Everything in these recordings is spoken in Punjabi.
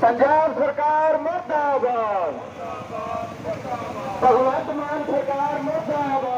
ਪੰਜਾਬ ਸਰਕਾਰ ਮਰਦਾਬਾਦ। ਭਗਵੰਤ ਮਾਨ ਸਰਕਾਰ ਮਰਦਾਬਾਦ।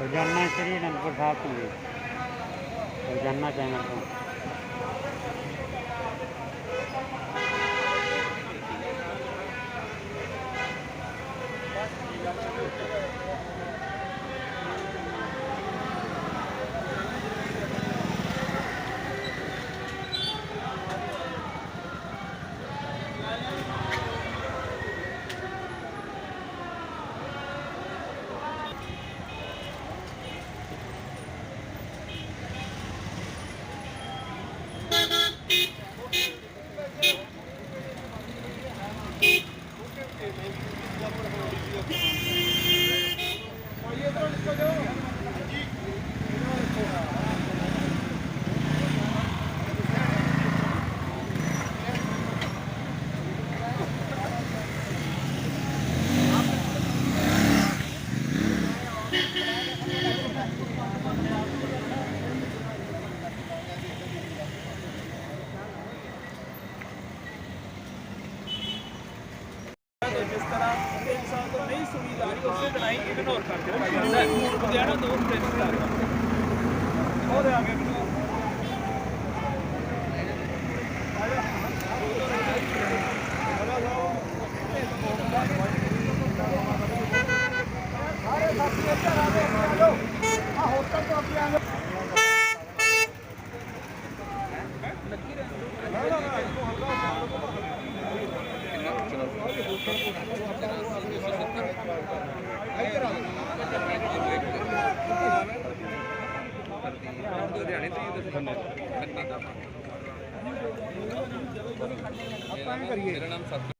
ਰੋਜ਼ਾਨਾ ਸ਼੍ਰੀ ਅਨੰਦਪੁਰ ਸਾਹਿਬ ਤੋਂ ਜੀ। ਰੋਜ਼ਾਨਾ ਚੈਨਲ ਤੋਂ। ਆਪਾਂ ਇਹ ਕਰੀਏ।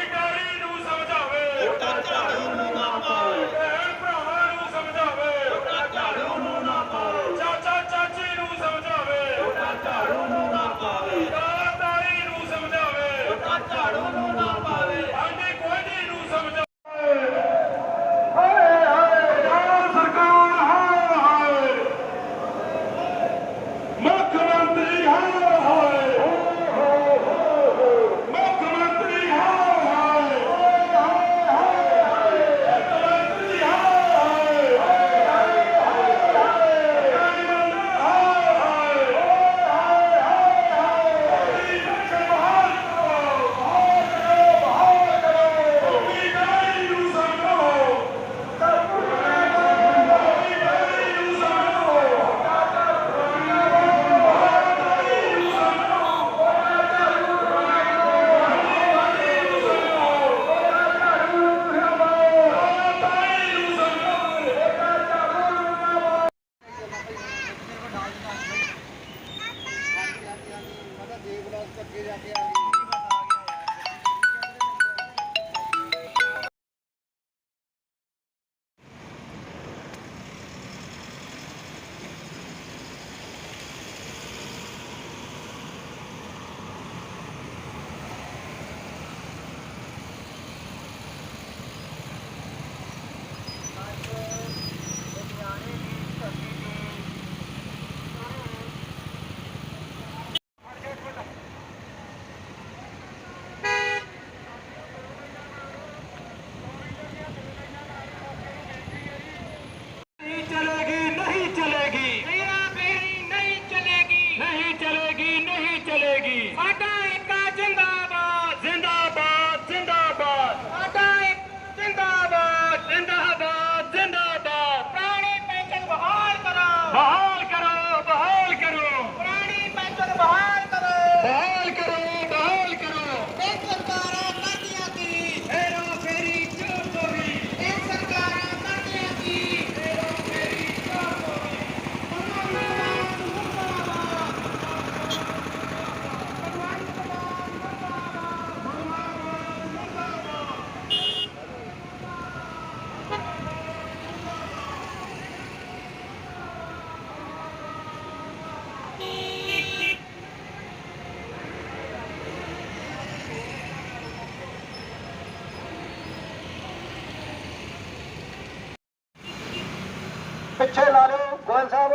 ਪਿੱਛੇ ਲਾ ਲਓ, ਗੋਇਲ ਸਾਹਿਬ,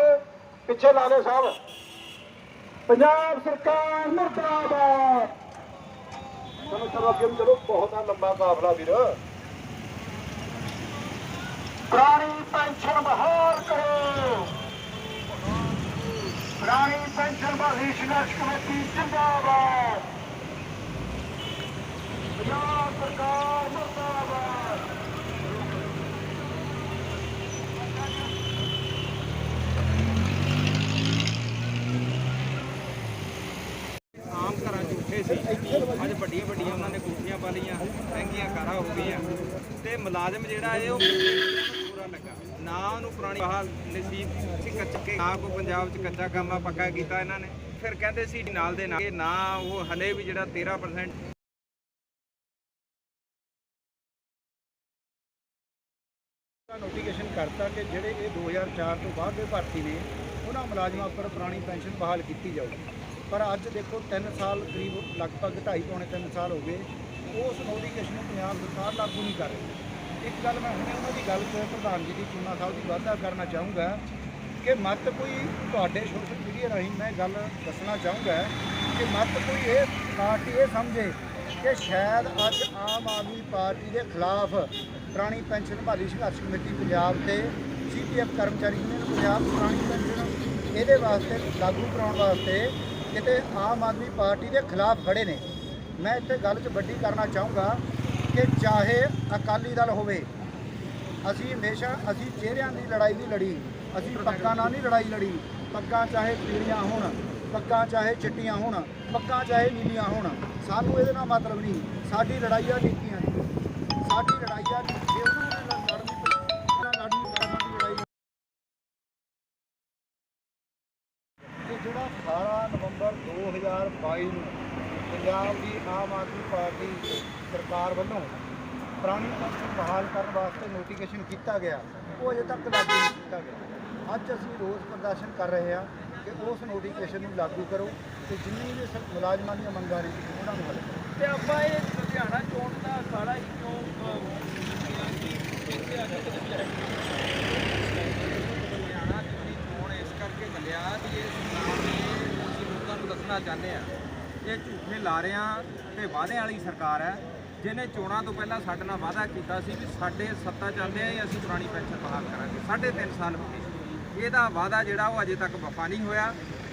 ਪਿੱਛੇ ਲਾ ਲਓ ਸਾਹਿਬ। ਪੰਜਾਬ ਸਰਕਾਰ ਮੁਰਦਾਬਾਦ। ਚਲੋ ਚਲੋ, ਅੱਗੇ ਚਲੋ, ਬਹੁਤ ਆ ਲੰਬਾ ਕਾਫਲਾ ਵੀਰ। ਪੁਰਾਣੀ ਪੈਨਸ਼ਨ ਬਹਾਲ ਕਰੋ। ਪੁਰਾਣੀ ਪੈਨਸ਼ਨ ਬਹਾਲੀ ਸੰਘਰਸ਼ ਕਮੇਟੀ ਜਿੰਦਾਬਾਦ ਪੰਜਾਬ ਸਰਕਾਰ ਮੁਰਦਾਬਾਦ ਆਮ ਘਰਾਂ 'ਚ ਉੱਠੇ ਸੀ ਅੱਜ ਵੱਡੀਆਂ ਵੱਡੀਆਂ ਉਹਨਾਂ ਨੇ ਕੋਠੀਆਂ ਪਾ ਲਈਆਂ ਮਹਿੰਗੀਆਂ ਕਾਰਾਂ ਹੋ ਗਈਆਂ ਤੇ ਮੁਲਾਜ਼ਮ ਜਿਹੜਾ ਹੈ ਉਹ ਪੂਰਾ ਲੱਗਾ। ਨਾ ਉਹਨੂੰ ਪੁਰਾਣੀ ਬਹਾਲ ਨਸੀਬ ਸੀ ਕੱਚੇ ਨਾ ਕੋ ਪੰਜਾਬ 'ਚ ਕੱਚਾ ਕੰਮ ਪੱਕਾ ਕੀਤਾ ਇਹਨਾਂ ਨੇ। ਫਿਰ ਕਹਿੰਦੇ ਸੀ ਨਾਲ ਦੇ ਨਾਲ ਨਾ ਉਹ ਹਲੇ ਵੀ ਜਿਹੜਾ 13% ਨੋਟੀਫਿਕੇਸ਼ਨ ਕਰਤਾ ਕਿ ਜਿਹੜੇ ਇਹ 2004 ਤੋਂ ਬਾਅਦ ਦੇ ਭਰਤੀ ਨੇ, ਉਹਨਾਂ ਮੁਲਾਜ਼ਮਾਂ ਉੱਪਰ ਪੁਰਾਣੀ ਪੈਨਸ਼ਨ ਬਹਾਲ ਕੀਤੀ ਜਾਊਗੀ। ਪਰ ਅੱਜ ਦੇਖੋ 3 ਸਾਲ ਕਰੀਬ, ਲਗਭਗ 2.5 ਪੌਣੇ 3 ਸਾਲ ਹੋ ਗਏ, ਉਸ ਨੋਟੀਫਿਕੇਸ਼ਨ ਨੂੰ ਪੰਜਾਬ ਸਰਕਾਰ ਲਾਗੂ ਨਹੀਂ ਕਰ ਰਹੀ। ਇੱਕ ਗੱਲ ਮੈਂ ਹੁਣੇ ਉਹਨਾਂ ਦੀ ਗੱਲ ਤੇ ਪ੍ਰਧਾਨ ਜੀ ਦੀ ਚੂਨਾ ਸਾਹਿਬ ਦੀ ਵਾਅਦਾ ਕਰਨਾ ਚਾਹੂੰਗਾ ਕਿ ਮਤ ਕੋਈ ਤੁਹਾਡੇ ਸੋਸ਼ਲ ਮੀਡੀਆ ਰਾਹੀਂ ਮੈਂ ਗੱਲ ਦੱਸਣਾ ਚਾਹੂੰਗਾ ਕਿ ਮਤ ਕੋਈ ਇਹ ਪਾਰਟੀ ਇਹ ਸਮਝੇ ਕਿ ਸ਼ਾਇਦ ਅੱਜ ਆਮ ਆਦਮੀ ਪਾਰਟੀ ਦੇ ਖਿਲਾਫ ਪੁਰਾਣੀ ਪੈਨਸ਼ਨ ਬਹਾਲੀ ਸੰਘਰਸ਼ ਕਮੇਟੀ ਪੰਜਾਬ ਤੇ ਸੀਪੀਐਫ ਕਰਮਚਾਰੀ ਯੂਨੀਅਨ ਪੰਜਾਬ ਪੁਰਾਣੀ ਪੈਨਸ਼ਨ ਇਹਦੇ ਵਾਸਤੇ ਲਾਗੂ ਕਰਾਉਣ ਵਾਸਤੇ ਕਿਤੇ ਆਮ ਆਦਮੀ ਪਾਰਟੀ ਦੇ ਖਿਲਾਫ ਖੜੇ ਨੇ। ਮੈਂ ਇੱਥੇ ਗੱਲ 'ਚ ਵੱਡੀ ਕਰਨਾ ਚਾਹੂੰਗਾ ਕਿ ਚਾਹੇ ਅਕਾਲੀ ਦਲ ਹੋਵੇ, ਅਸੀਂ ਹਮੇਸ਼ਾ ਅਸੀਂ ਚਿਹਰਿਆਂ ਦੀ ਲੜਾਈ ਨਹੀਂ ਲੜੀ, ਅਸੀਂ ਪੱਗਾਂ ਨਾਲ ਨਹੀਂ ਲੜਾਈ ਲੜੀ। ਪੱਗਾਂ ਚਾਹੇ ਪੀੜੀਆਂ ਹੋਣ ਪੱਗਾਂ ਚਾਹੇ ਚਿੱਟੀਆਂ ਹੋਣ ਪੱਗਾਂ ਚਾਹੇ ਨੀਲੀਆਂ ਹੋਣ। ਸਾਨੂੰ ਇਹਦੇ ਨਾਲ ਮਤਲਬ ਨਹੀਂ, ਸਾਡੀ ਲੜਾਈ ਆ ਨੀਤੀਆਂ ਦੀ। ਸਾਡੀ ਲੜਾਈ ਆ ਜੇ ਉਹਨਾਂ ਨਾਲ ਲੜਨੀ ਪਈ ਲੜਨੀ ਪੜਨ ਦੀ ਲੜਾਈ ਇਹ ਜਿਹੜਾ 18 ਨਵੰਬਰ 2022 ਨੂੰ ਪੰਜਾਬ ਦੀ ਆਮ ਆਦਮੀ ਪਾਰਟੀ ਸਰਕਾਰ ਵੱਲੋਂ ਪੁਰਾਣੀ ਪੈਨਸ਼ਨ ਬਹਾਲ ਕਰਨ ਵਾਸਤੇ ਨੋਟੀਫਿਕੇਸ਼ਨ ਕੀਤਾ ਗਿਆ। ਉਹ ਅਜੇ ਤੱਕ ਲਾਗੂ ਨਹੀਂ ਕੀਤਾ ਗਿਆ। ਅੱਜ ਅਸੀਂ ਰੋਸ ਪ੍ਰਦਰਸ਼ਨ ਕਰ ਰਹੇ ਹਾਂ ਕਿ ਉਸ ਨੋਟੀਫਿਕੇਸ਼ਨ ਨੂੰ ਲਾਗੂ ਕਰੋ ਤੇ ਜਿੰਨੀ ਵੀ ਸ- ਮੁਲਾਜ਼ਮਾਂ ਦੀਆਂ ਮੰਗਾਂ ਨੇ ਉਹਨਾਂ ਨੂੰ ਹੱਲ ਕਰੋ ਤੇ ਆਪਾਂ ਇਹ ਲੁਧਿਆਣਾ ਚੋਣ ਦਾ ਸਾਰਾ ਹੀ ਕਿਉਂ ਅਹ, ਇੱਥੇ ਆ ਕੇ ਕਿਤੇ ਵੀ ਜਾਏ ਹਰਿਆਣਾ ਚੋਣ ਇਸ ਕਰਕੇ ਚੱਲਿਆ ਵੀ ਇਹ ਸਰਕਾਰ ਨੇ ਅਸੀਂ ਲੋਕਾਂ ਨੂੰ ਦੱਸਣਾ ਚਾਹੁੰਦੇ ਆ ਇਹ ਝੂਠੇ ਲਾਰਿਆਂ ਤੇ ਵਾਅਦਿਆਂ ਵਾਲੀ ਸਰਕਾਰ ਹੈ। ਜਿਹਨੇ ਚੋਣਾਂ ਤੋਂ ਪਹਿਲਾਂ ਸਾਡੇ ਨਾਲ ਵਾਅਦਾ ਕੀਤਾ ਸੀ ਵੀ ਸਾਡੇ ਸੱਤਾ ਚਾਹੁੰਦੇ ਆ ਅਸੀਂ ਪੁਰਾਣੀ ਪੈਨਸ਼ਨ ਬਹਾਲ ਕਰਾਂਗੇ, ਸਾਢੇ ਤਿੰਨ ਸਾਲ ਹੋ ਗਏ ਇਹਦਾ ਵਾਅਦਾ ਜਿਹੜਾ ਉਹ ਅਜੇ ਤੱਕ ਵਫਾ ਨਹੀਂ ਹੋਇਆ।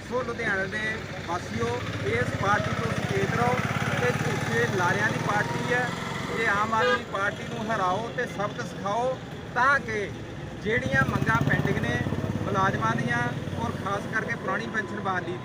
ਸੋ ਲੁਧਿਆਣੇ ਦੇ ਵਾਸੀਓ, ਇਸ ਪਾਰਟੀ ਤੋਂ ਸੁਚੇਤ ਰਹੋ ਤੇ ਝੂਠੇ ਲਾਰਿਆਂ ਦੀ ਪਾਰਟੀ ਹੈ। ਇਹ ਆਮ ਆਦਮੀ ਪਾਰਟੀ ਨੂੰ ਹਰਾਓ ਤੇ ਸਬਕ ਸਿਖਾਓ ਤਾਂ ਕਿ ਜਿਹੜੀਆਂ ਮੰਗਾਂ ਪੈਂਡਿੰਗ ਨੇ ਮੁਲਾਜ਼ਮਾਂ ਦੀਆਂ ਔਰ ਖਾਸ ਕਰਕੇ ਪੁਰਾਣੀ ਪੈਨਸ਼ਨ ਬਹਾਲੀ ਦੀ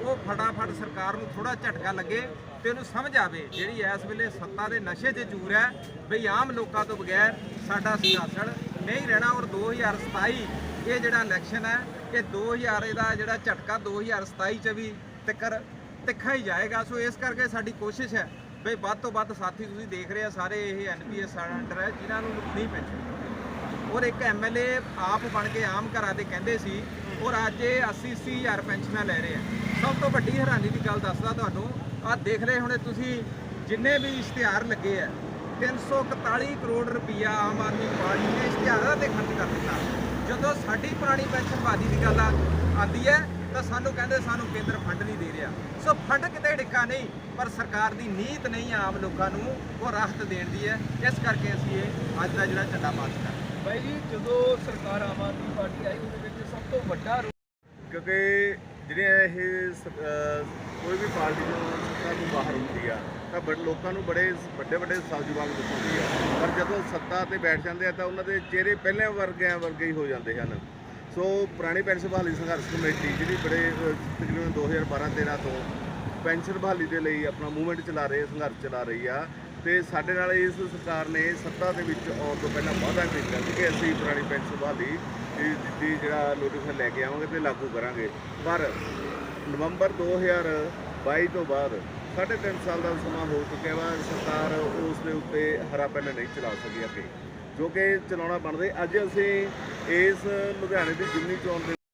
ਉਹ ਫਟਾਫਟ ਸਰਕਾਰ ਨੂੰ ਥੋੜਾ ਝਟਕਾ ਲੱਗੇ ਤੇ ਉਹਨੂੰ ਸਮਝ ਆਵੇ। ਜਿਹੜੀ ਇਸ ਵੇਲੇ ਸੱਤਾ ਦੇ ਨਸ਼ੇ 'ਚ ਚੂਰ ਹੈ, ਬਈ ਆਮ ਲੋਕਾਂ ਤੋਂ ਬਗੈਰ ਸਾਡਾ ਸਿਆਸਣ ਨਹੀਂ ਰਹਿਣਾ ਔਰ 2027 ਇਹ ਜਿਹੜਾ ਇਲੈਕਸ਼ਨ ਹੈ, ਇਹ 2000 ਇਹਦਾ ਜਿਹੜਾ ਝਟਕਾ 2027 ਚ ਵੀ ਤਿੱਕਰ ਤਿੱਖਾ ਹੀ ਜਾਏਗਾ। ਸੋ ਇਸ ਕਰਕੇ ਸਾਡੀ ਕੋਸ਼ਿਸ਼ ਹੈ ਬਈ ਵੱਧ ਤੋਂ ਵੱਧ ਸਾਥੀ ਤੁਸੀਂ ਦੇਖ ਰਹੇ ਆ, ਸਾਰੇ ਇਹ ਐਨਪੀਐਸ ਅੰਡਰ ਹੈ, ਜਿਨ੍ਹਾਂ ਨੂੰ ਨਹੀਂ ਪੈਨਸ਼ਨ ਔਰ ਇੱਕ ਐਮਐਲਏ ਆਪ ਬਣ ਕੇ ਆਮ ਘਰਾਂ ਦੇ ਕਹਿੰਦੇ ਸੀ ਔਰ ਅੱਜ ਇਹ 80 80 ਹਜ਼ਾਰ ਪੈਨਸ਼ਨਾਂ ਲੈ ਰਹੇ ਆ। ਸਭ ਤੋਂ ਵੱਡੀ ਹੈਰਾਨੀ ਦੀ ਗੱਲ ਦੱਸਦਾ ਤੁਹਾਨੂੰ, ਆਹ ਦੇਖ ਰਹੇ ਹੁਣੇ ਤੁਸੀਂ, ਜਿੰਨੇ ਵੀ ਇਸ਼ਤਿਹਾਰ ਲੱਗੇ ਆ 341 ਕਰੋੜ ਰੁਪਈਆ ਆਮ ਆਦਮੀ ਪਾਰਟੀ ਨੇ ਇਸ਼ਤਿਹਾਰਾਂ ਤੇ ਖਰਚ ਕਰ ਦਿੱਤਾ। ਜਦੋਂ ਸਾਡੀ ਪੁਰਾਣੀ ਪੈਨਸ਼ਨ ਵਾਦੀ ਦੀ ਗੱਲ ਆ- ਆਉਂਦੀ ਹੈ, ਤਾਂ ਸਾਨੂੰ ਕਹਿੰਦੇ ਸਾਨੂੰ ਕੇਂਦਰ ਫੰਡ ਨਹੀਂ ਦੇ ਰਿਹਾ। ਸੋ ਫੰਡ ਕਿਤੇ ਡਿੱਕਾ ਨਹੀਂ, ਪਰ ਸਰਕਾਰ ਦੀ ਨੀਤ ਨਹੀਂ ਆਮ ਲੋਕਾਂ ਨੂੰ ਉਹ ਰਾਹਤ ਦੇਣ ਦੀ ਹੈ। ਇਸ ਕਰਕੇ ਅਸੀਂ ਇਹ ਅੱਜ ਦਾ ਜਿਹੜਾ ਝੰਡਾ ਮਾਰਚ ਕਰ ਬਾਈ ਜੀ, ਜਦੋਂ ਸਰਕਾਰ ਆਮ ਆਦਮੀ ਪਾਰਟੀ ਆਈ, ਉਹਦੇ ਤੋਂ ਵੱਡਾ ਕਿਉਂਕਿ ਜਿਹੜੀਆਂ ਇਹ ਕੋਈ ਵੀ ਪਾਰਟੀ ਨੂੰ ਸੱਤਾ ਤੋਂ ਬਾਹਰ ਹੁੰਦੀ ਆ ਤਾਂ ਬੜ ਲੋਕਾਂ ਨੂੰ ਬੜੇ ਵੱਡੇ ਵੱਡੇ ਸਾਜੂ ਵਾਂਗ ਦਿਖਾਉਂਦੀ ਆ। ਪਰ ਜਦੋਂ ਸੱਤਾ ਤੇ ਬੈਠ ਜਾਂਦੇ ਆ ਤਾਂ ਉਹਨਾਂ ਦੇ ਚਿਹਰੇ ਪਹਿਲੇ ਵਰਗਿਆਂ ਵਰਗੇ ਹੀ ਹੋ ਜਾਂਦੇ ਹਨ। ਸੋ ਪੁਰਾਣੀ ਪੈਨਸ਼ਨ ਬਹਾਲੀ ਸੰਘਰਸ਼ ਕਮੇਟੀ ਜਿਹੜੀ ਬੜੇ ਅਹ, ਤਕਰੀਬਨ 2012-13 ਤੋਂ ਪੈਨਸ਼ਨ ਬਹਾਲੀ ਦੇ ਲਈ ਆਪਣਾ ਮੂਵਮੈਂਟ ਚਲਾ ਰਹੇ ਸੰਘਰਸ਼ ਚਲਾ ਰਹੀ ਆ ਤੇ ਸਾਡੇ ਨਾਲ ਇਸ ਸਰਕਾਰ ਨੇ ਸੱਤਾ ਦੇ ਵਿੱਚ ਆਉਣ ਤੋਂ ਪਹਿਲਾਂ ਵਾਅਦਾ ਕੀਤਾ ਸੀ ਕਿ ਅਸੀਂ ਪੁਰਾਣੀ ਪੈਨਸ਼ਨ ਬਹਾਲੀ ਦੀ ਜਿਹੜਾ ਨੋਟੀਫਿਕੇਸ਼ਨ ਲੈ ਕੇ ਆਵਾਂਗੇ ਤੇ ਲਾਗੂ ਕਰਾਂਗੇ। ਪਰ ਨਵੰਬਰ 2022 ਤੋਂ ਬਾਅਦ ਸਾਢੇ ਤਿੰਨ ਸਾਲ ਦਾ ਸਮਾਂ ਹੋ ਚੁੱਕਿਆ ਵਾ, ਸਰਕਾਰ ਉਸ ਦੇ ਉੱਤੇ ਹਰਾ ਪੈਨ ਨਹੀਂ ਚਲਾ ਸਕੀ ਅੱਗੇ। ਜੋ ਕਿ ਚਲਾਉਣਾ ਬਣਦੇ, ਅੱਜ ਅਸੀਂ ਇਸ ਲੁਧਿਆਣੇ ਦੀ ਜਿਮਨੀ ਚੋਣ ਦੇ